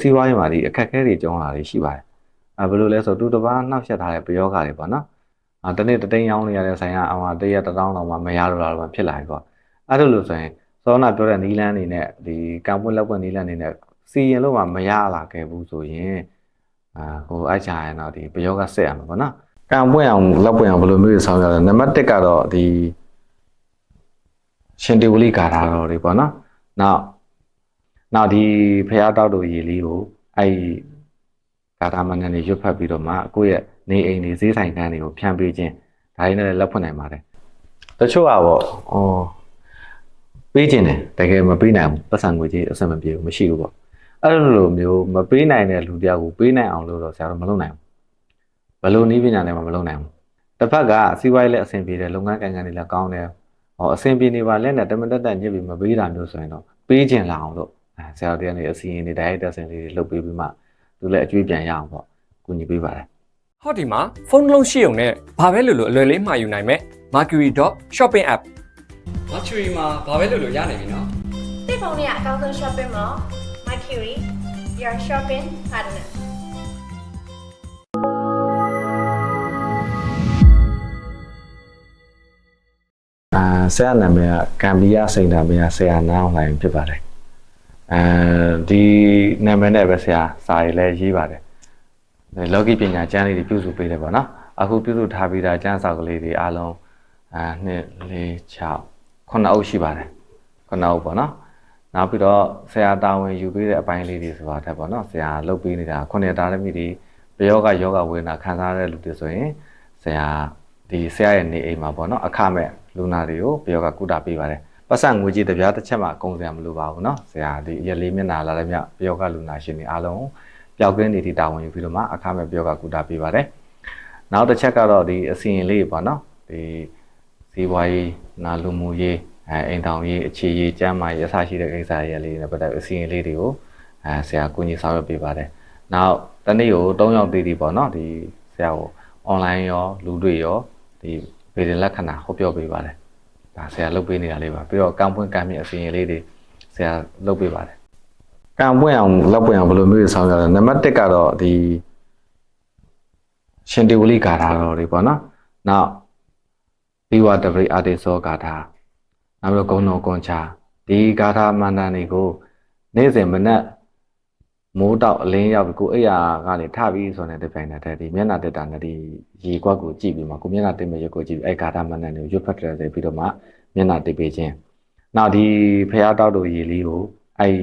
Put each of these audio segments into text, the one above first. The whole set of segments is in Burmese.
စီးပွားရေးမှာဒီအခက်အခဲတွေကြုံလာတွေရှိပါတယ်အဲဘယ်လိုလဲဆိုတော့သူတစ်ပါးနှောက်ယှက်ထားတဲ့ပယောဂတွေပေါ့နော်အာတနေ့တသိန်းရောင်းနေရတဲ့ဆိုင်ကအမှတရက်တစ်တောင်းတော့မှမရတော့တာတော့ဖြစ်လာပြီပေါ့အဲ့ဒါလို့ဆိုရင်စောနာပြောတဲ့နီလန်းအနေနဲ့ဒီကံပွင့်လက်ပွင့်နီလန်းအနေနဲ့စီရင်လို့မှမရလာခဲ့ဘူးဆိုရင်အာဟိုအဲ့ချာရင်တော့ဒီပယောဂဆက်ရမှာပေါ့နော်ကံပွင့်အောင်လက်ပွင့်အောင်ဘယ်လိုမျိုးတွေဆောင်ရလဲနံပါတ်1ကတော့ဒီရှင်တေဝလိဂါထာတော်တွေပေါ့နော်နောက် နောက်ဒီဖရာတောက်တို့ရေလေးကိုအဲ့ဂါထာမဏ္ဍန်တွေရွတ်ဖတ်ပြီးတော့မှကိုယ့်ရဲ့နေအိမ်တွေဈေးဆိုင်ခန်းတွေကိုဖြန့်ပေးခြင်းဒါရင်းနဲ့လက်ဖွင့်နိုင်ပါတယ်တချို့ကပေါ့ဩပေးခြင်းတယ်တကယ်မပေးနိုင်ဘူးပတ်စံငွေကြီးအဆင်မပြေဘူးမရှိဘူးပေါ့အဲ့လိုမျိုးမပေးနိုင်တဲ့လူတယောက်ကိုပေးနိုင်အောင်လို့တော့ဆရာတို့မလုပ်နိုင်ဘူးဘယ်လိုနည်းပညာနဲ့မှမလုပ်နိုင်ဘူးတစ်ဖက်ကစီးပွားရေးလည်းအဆင်ပြေတယ်လုပ်ငန်းကိုင်ငန်းတွေလည်းကောင်းတယ်ဟောအဆင်ပြေနေပါလဲနဲ့တမန်တက်တက်ညစ်ပြီးမပေးတာမျိုးဆိုရင်တော့ပေးခြင်းလာအောင်လို့အဲ ဆရာတို့တရားနေအစီအရင်တွေ direct တက်ဆင်လေးတွေလုပ်ပေးပြီးမှသူလည်းအကျွေးပြန်ရအောင်ပေါ့ကူညီပေးပါတယ်ဟောဒီမှာဖုန်းတစ်လုံးရှိုံနဲ့ဘာပဲလို့လို့အလွယ်လေးမှာယူနိုင်မဲ့ Mercury.shopping app Mercury မှာဘာပဲလို့လို့ရနိုင်ပြီနော်တိတ်ဖုန်းလေးကအကောင်းဆုံး shopping mall Mercury your shopping partner အာဆရာနာမည်ကကမ်ဘီယာစိန်နာမည်ကဆရာနာအောင်လိုင်းဖြစ်ပါတယ် အဲဒီနာမည်နဲ့ပဲဆရာစာရေးလဲရေးပါတယ်လောကီပညာကျမ်းလေးတွေပြုစုပေးတယ်ပေါ့နော်အခုပြုစုထားပြီးသားကျမ်းစာကလေးတွေအားလုံးအာ2 4 6 9အုပ်ရှိပါတယ်9အုပ်ပေါ့နော်နောက်ပြီးတော့ဆရာတာဝန်ယူပေးတဲ့အပိုင်းလေးတွေဆိုတာတက်ပေါ့နော်ဆရာလုပ်ပေးနေတာခုနှစ်တာရမီတွေပယောဂယောဂဝေဒနာခံစားရတဲ့လူတွေဆိုရင်ဆရာဒီဆရာရဲ့နေအိမ်မှာပေါ့နော်အခမဲ့လူနာတွေကိုပယောဂကုတာပေးပါတယ် ပတ်စံငွေကြီးတစ်ပြားတစ်ချက်မှကုန်စရာမလိုပါဘူးเนาะဆရာဒီရက်လေးမျက်နှာလာတဲ့မြပယောဂလူနာရှင်တွေအားလုံးပျောက်ကင်းနေတီတာဝန်ယူပြီးတော့မှအခမဲ့ပယောဂကုတာပေးပါတယ်နောက်တစ်ချက်ကတော့ဒီအစီရင်လေးပေါ့နော်ဒီစီးပွားရေးနာလူမှုရေးအဲအိမ်ထောင်ရေးအခြေရေးကျန်းမာရေးအစရှိတဲ့ကိစ္စတွေလေးတွေနဲ့ပတ်သက်အစီရင်လေးတွေကိုအဲဆရာကူညီဆောင်ရွက်ပေးပါတယ်နောက်တနေ့ကို၃ယောက်တည်တည်ပေါ့နော်ဒီဆရာကို online ရောလူတွေရောဒီဗေဒင်လက္ခဏာဟောပြောပေးပါတယ် ဒါဆရာလုပ်ပေးနေတာလေးပါပြီးတော့ကံပွင့်ကံမြင့်အစီရင်လေးတွေဆရာလုပ်ပေးပါတယ်ကံပွင့်အောင်လက်ပွင့်အောင်ဘယ်လိုမျိုးတွေဆောင်ရလဲနံပါတ်1ကတော့ဒီရှင်တေဝလိဂါထာတော်တွေပေါ့နော်နောက်ဘိဝတပရိအာတိသောဂါထာနောက်ပြီးတော့ဂုံတော်ကွန်ချာဒီဂါထာမန္တန်တွေကိုနေ့စဉ်မနက် မိုးတောက်အလင်းရောက်ပြီးကိုအိယာကနေထပြီးဆိုတဲ့ဒီဖိုင်နဲ့ဒီမျက်နှာတက်တာနဲ့ဒီရေကွက်ကိုကြည့်ပြီးမှကိုမျက်နှာတက်မဲ့ရေကိုကြည့်ပြီးအဲ့ဂါထာမန္တန်တွေကိုရွတ်ဖတ်တယ်ပြီးတော့မှမျက်နှာတက်ပေးခြင်းနောက်ဒီဖះတောက်တို့ရေလေးကိုအဲ့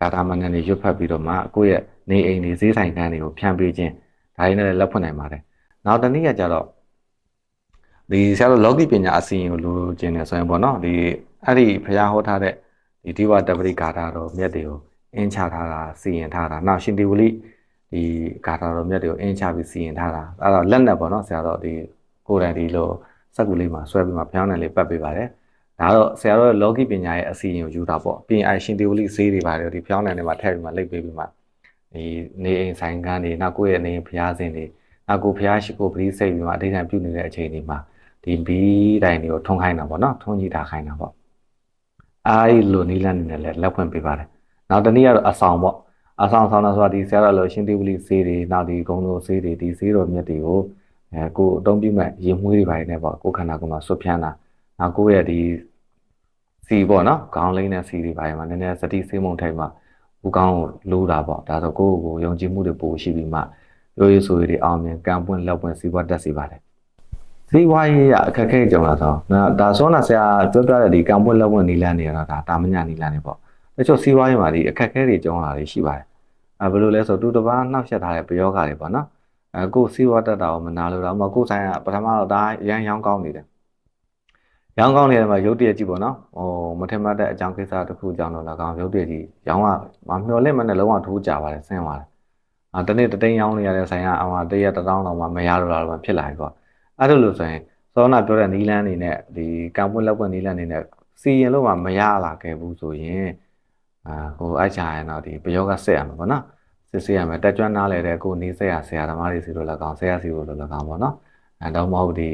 ဂါထာမန္တန်တွေရွတ်ဖတ်ပြီးတော့မှကိုယ့်ရဲ့နေအိမ်တွေဈေးဆိုင်ခန်းတွေကိုဖြန့်ပေးခြင်းဒါရင်းနဲ့လက်ဖွင့်နိုင်ပါတယ်နောက်တနည်းကကြတော့ဒီဆရာတို့လောကီပညာအစီရင်ကိုလိုချင်တယ်ဆိုရင်ပေါ့နော်ဒီအဲ့ဒီဖះဟောထားတဲ့ဒီဒီဝတပရိဂါထာတော်မြတ်တွေကို အင်းချထားတာစီရင်ထားတာနောက်ရှင်ဒီဝလိဒီဂါထာတော်မြတ်တွေကိုအင်းချပြီးစီရင်ထားတာအဲ့တော့လက်နဲ့ပေါ့နော်ဆရာတော်ဒီကိုယ်တိုင်ဒီလိုစက်ကူလေးမှာဆွဲပြီးမှဖျောင်းနယ်လေးပတ်ပေးပါတယ်ဒါတော့ဆရာတော်လောကီပညာရဲ့အစီရင်ကိုယူတာပေါ့ပြင်အိုင်ရှင်ဒီဝလိဈေးတွေပါတယ်ဒီဖျောင်းနယ်လေးမှာထည့်ပြီးမှလိပ်ပေးပြီးမှဒီနေအိမ်ဆိုင်ကန်းတွေနောက်ကိုယ့်ရဲ့နေအိမ်ဖျားစင်တွေနောက်ကိုဖျားရှိကိုပရိစိတ်ပြီးမှအဋ္ဌံပြုနေတဲ့အချိန်တွေမှာဒီဘီးတိုင်တွေကိုထုံခိုင်းတာပေါ့နော်ထုံကြည့်တာခိုင်းတာပေါ့အားလိုနီးလန်းနေနဲ့လည်းလက်ဖွင့်ပေးပါတယ် နောက်တနည်းကတော့အဆောင်ပေါ့အဆောင်ဆောင်တာဆိုတာဒီဆရာတော်လိုရှင်တိဝလိဈေးတွေနောက်ဒီဂုံလိုဈေးတွေဒီဈေးတော်မြတ်တွေကိုအဲကိုအတုံးပြမဲ့ရင်မွေးတွေပါတယ်နဲ့ပေါ့ကိုခန္ဓာကိုယ်မှာဆွတ်ဖြန်းတာနောက်ကိုရဲ့ဒီစီပေါ့နော်ခေါင်းလိမ့်တဲ့စီတွေပါတယ်မှာနည်းနည်းစတိစေးမုံထိုင်မှာဦးကောင်းကိုလိုးတာပေါ့ဒါဆိုကိုယ့်ကိုယုံကြည်မှုတွေပို့ရှိပြီးမှရိုးရိုးဆိုရည်အောင်မြင်ကံပွင့်လက်ပွင့်စီးပွားတက်စီပါတယ်ဈေးဝါးရေးရအခက်အခဲကြုံလာတော့ဒါဆောနာဆရာပြောပြတဲ့ဒီကံပွင့်လက်ပွင့်နီလန်းတွေကတော့ဒါတာမညာနီလန်းတွေပေါ့ တချို့စီးပွားရေးမှာဒီအခက်အခဲတွေကြုံလာတွေရှိပါတယ်အဲဘယ်လိုလဲဆိုတူတစ်ပါးနှောက်ယှက်ထားတဲ့ပယောဂတွေပေါ့နော်အဲကိုစီးပွားတက်တာကိုမနာလို့တော့မကိုဆိုင်ကပထမတော့ဒါရန်ရောင်းကောင်းနေတယ်ရောင်းကောင်းနေတယ်မှာရုပ်တရက်ကြည့်ပေါ့နော်ဟိုမထင်မှတ်တဲ့အကြောင်းကိစ္စတစ်ခုကြောင့်တော့၎င်းရုပ်တရက်ကြီးရောင်းကမမျော်လင့်မနဲ့လုံးဝထိုးကြပါတယ်ဆင်းသွားတယ်အာတနေ့တသိန်းရောင်းနေရတဲ့ဆိုင်ကအမှတရက်တစ်တောင်းတော့မှမရတော့တာတော့ဖြစ်လာပြီပေါ့အဲ့လိုလို့ဆိုရင်စောနာပြောတဲ့နီလန်းအနေနဲ့ဒီကံပွင့်လက်ပွင့်နီလန်းအနေနဲ့စီရင်လို့မှမရလာခဲ့ဘူးဆိုရင် အာဟိုအိုက်ချာရင်တော့ဒီပယောဂဆက်ရမှာပေါ့နော်စစ်ဆေးရမယ်တက်ကြွနားလဲတဲ့ကိုနေဆက်ရဆရာသမားတွေစီလို့လည်းကောင်းဆရာစီလို့လည်းကောင်းပေါ့နော်အဲတော့မဟုတ်ဒီ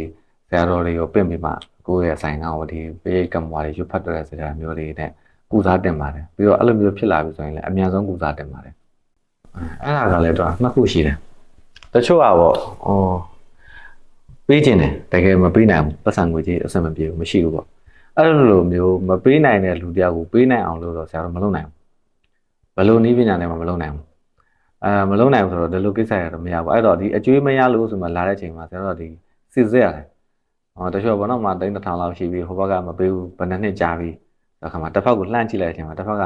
ဆရာတော်တွေကိုပင့်ပြီးမှကိုယ့်ရဲ့ဆိုင်ကောင်းကိုဒီပေးကံမွားတွေရွတ်ဖတ်တဲ့စကားမျိုးတွေနဲ့ကုစားတင်ပါတယ်ပြီးတော့အဲ့လိုမျိုးဖြစ်လာပြီဆိုရင်လည်းအမြန်ဆုံးကုစားတင်ပါတယ်အဲ့ဒါကလည်းတော့နှစ်ခုရှိတယ်တချို့ကပေါ့ဟောပေးခြင်းတယ်တကယ်မပေးနိုင်ဘူးပတ်စံငွေကြီးအဆင်မပြေဘူးမရှိဘူးပေါ့ အဲ့လိုလိုမျိုးမပေးနိုင်တဲ့လူတစ်ယောက်ကိုပေးနိုင်အောင်လို့တော့ဆရာတို့မလုပ်နိုင်ဘူးဘယ်လိုနည်းပညာနဲ့မှမလုပ်နိုင်ဘူးအဲမလုပ်နိုင်ဘူးဆိုတော့ဒီလိုကိစ္စရတော့မရဘူးအဲ့တော့ဒီအကျွေးမရလို့ဆိုမှလာတဲ့ချိန်မှာဆရာတို့ကဒီစစ်စစ်ရတယ်ဟောတချို့ဘောတော့မှတိန်းတစ်ထောင်လောက်ရှိပြီဟိုဘက်ကမပေးဘူးဘယ်နှစ်နှစ်ကြာပြီဆိုတော့ခါမှာတစ်ဖက်ကိုလှမ်းကြည့်လိုက်တဲ့အချိန်မှာတစ်ဖက်က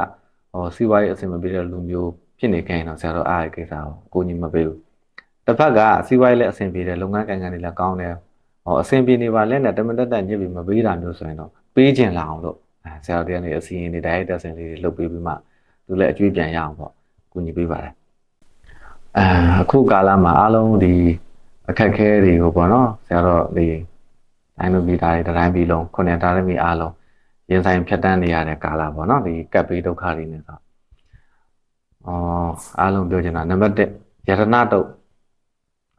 ဟောစီးပွားရေးအဆင်မပြေတဲ့လူမျိုးဖြစ်နေခင်တော့ဆရာတို့အားရကိစ္စကိုကိုကြီးမပေးဘူးတစ်ဖက်ကစီးပွားရေးလည်းအဆင်ပြေတယ်လုပ်ငန်းကိုင်ငန်းတွေလည်းကောင်းတယ်ဟောအဆင်ပြေနေပါလက်နဲ့တမန်တက်တက်ညစ်ပြီးမပေးတာမျိုးဆိုရင်တော့ ပေးခြင်းလာအောင်လို့အဲဆရာတို့တွေကနေအစီအရင်တွေ direct တက်ဆင်လေးတွေလုပ်ပေးပြီးမှသူလည်းအကျွေးပြန်ရအောင်ပေါ့ကိုကြီးပေးပါတယ်အဲအခုကာလမှာအားလုံးဒီအခက်ခဲတွေကိုပေါ့နော်ဆရာတို့ဒီတိုင်းလူပြည်သားတွေတိုင်းပြည်လုံးခုနှစ်သားသမီးအားလုံးရင်ဆိုင်ဖြတ်တန်းနေရတဲ့ကာလပေါ့နော်ဒီကပ်ပေးဒုက္ခတွေနဲ့ဆိုအော်အားလုံးပြောချင်တာနံပါတ်1ယရဏတုတ်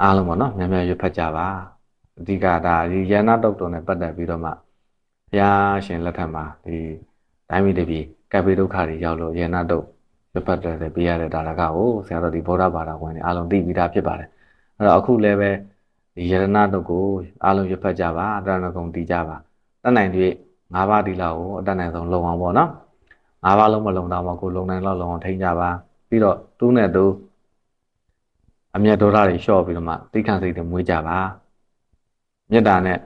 အားလုံးပေါ့နော်များများရွတ်ဖတ်ကြပါအဓိကဒါဒီယရဏတုတ်တုံနဲ့ပတ်သက်ပြီးတော့မှ ဘုရားရှင်လက်ထက်မှာဒီတိုင်းပြည်တစ်ပြည်ကပ်ပေးဒုက္ခတွေရောက်လို့ယရဏတုတ်ရွတ်ဖတ်တယ်ပြရတဲ့ဒါရကကိုဆရာတော်ဒီဗုဒ္ဓဘာသာဝင်တွေအားလုံးသိပြီးသားဖြစ်ပါတယ်အဲ့တော့အခုလည်းပဲဒီယရဏတုတ်ကိုအားလုံးရွတ်ဖတ်ကြပါတရဏဂုံတည်ကြပါတတ်နိုင်တွေ့၅ပါးဒီလောက်ကိုအတတ်နိုင်ဆုံးလုံအောင်ပေါ့နော်၅ပါးလုံးမလုံတော့မှကိုလုံနိုင်တော့လုံအောင်ထိန်းကြပါပြီးတော့သူ့နဲ့သူအမျက်ဒေါသတွေလျှော့ပြီးတော့မှသိခံစိတ်တွေမွေးကြပါမေတ္တာနဲ့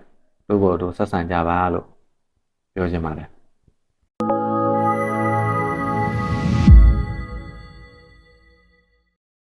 သူ့ကိုယ်တို့ဆက်ဆံကြပါလို့ ပြောချင်ပါတယ်